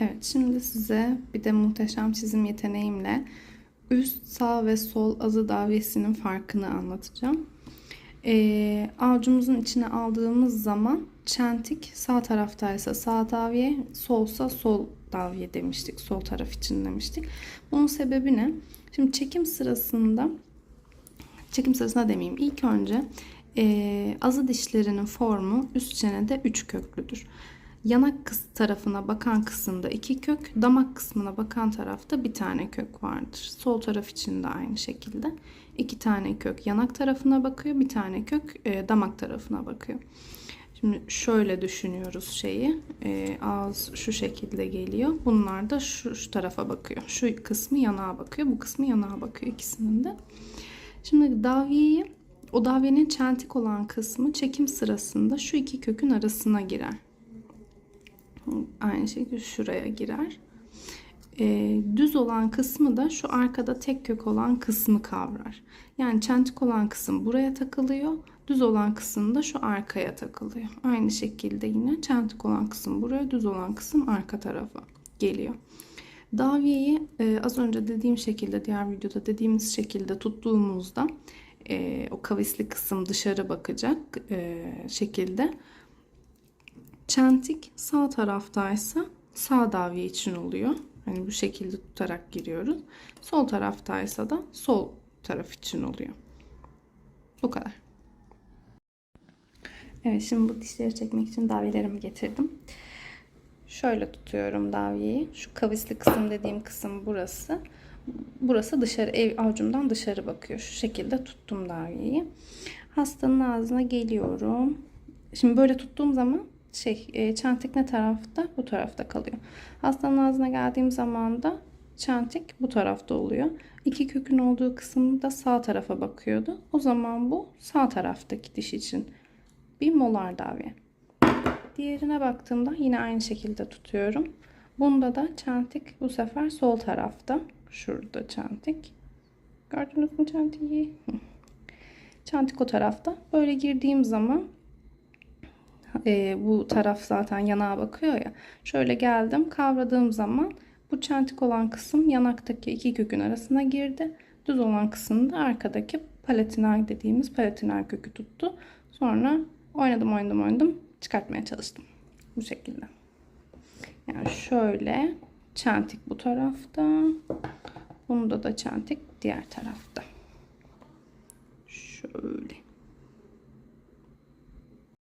Evet, şimdi size bir de muhteşem çizim yeteneğimle üst, sağ ve sol azı davyesinin farkını anlatacağım. Ee, avucumuzun içine aldığımız zaman çentik sağ taraftaysa sağ davye, solsa sol davye demiştik. Sol taraf için demiştik. Bunun sebebi ne? Şimdi çekim sırasında çekim sırasında demeyeyim. İlk önce e, azı dişlerinin formu üst çenede üç köklüdür. Yanak kıs- tarafına bakan kısımda iki kök, damak kısmına bakan tarafta bir tane kök vardır. Sol taraf için de aynı şekilde. iki tane kök yanak tarafına bakıyor, bir tane kök e, damak tarafına bakıyor. Şimdi şöyle düşünüyoruz şeyi. E, ağız şu şekilde geliyor. Bunlar da şu, şu tarafa bakıyor. Şu kısmı yanağa bakıyor. Bu kısmı yanağa bakıyor ikisinin de. Şimdi davyeyi o davyenin çentik olan kısmı çekim sırasında şu iki kökün arasına girer. Aynı şekilde şuraya girer. Ee, düz olan kısmı da şu arkada tek kök olan kısmı kavrar. Yani çentik olan kısım buraya takılıyor. Düz olan kısım da şu arkaya takılıyor. Aynı şekilde yine çentik olan kısım buraya, düz olan kısım arka tarafa geliyor. Davyeyi e, az önce dediğim şekilde diğer videoda dediğimiz şekilde tuttuğumuzda e, o kavisli kısım dışarı bakacak e, şekilde çentik sağ taraftaysa sağ davye için oluyor. Hani bu şekilde tutarak giriyoruz. Sol taraftaysa da sol taraf için oluyor. Bu kadar. Evet şimdi bu dişleri çekmek için davyelerimi getirdim. Şöyle tutuyorum davyeyi. Şu kavisli kısım dediğim kısım burası. Burası dışarı ev avucumdan dışarı bakıyor. Şu şekilde tuttum davyeyi. Hastanın ağzına geliyorum. Şimdi böyle tuttuğum zaman şey e, çentik ne tarafta? Bu tarafta kalıyor. Hastanın ağzına geldiğim zaman da çentik bu tarafta oluyor. İki kökün olduğu kısım da sağ tarafa bakıyordu. O zaman bu sağ taraftaki diş için bir molar davye. Diğerine baktığımda yine aynı şekilde tutuyorum. Bunda da çentik bu sefer sol tarafta. Şurada çentik. Gördünüz mü çentiği? Çentik o tarafta. Böyle girdiğim zaman e, bu taraf zaten yanağa bakıyor ya. Şöyle geldim kavradığım zaman bu çentik olan kısım yanaktaki iki kökün arasına girdi. Düz olan kısım da arkadaki palatiner dediğimiz palatiner kökü tuttu. Sonra oynadım oynadım oynadım çıkartmaya çalıştım. Bu şekilde. Yani şöyle çentik bu tarafta. Bunda da çentik diğer tarafta. Şöyle.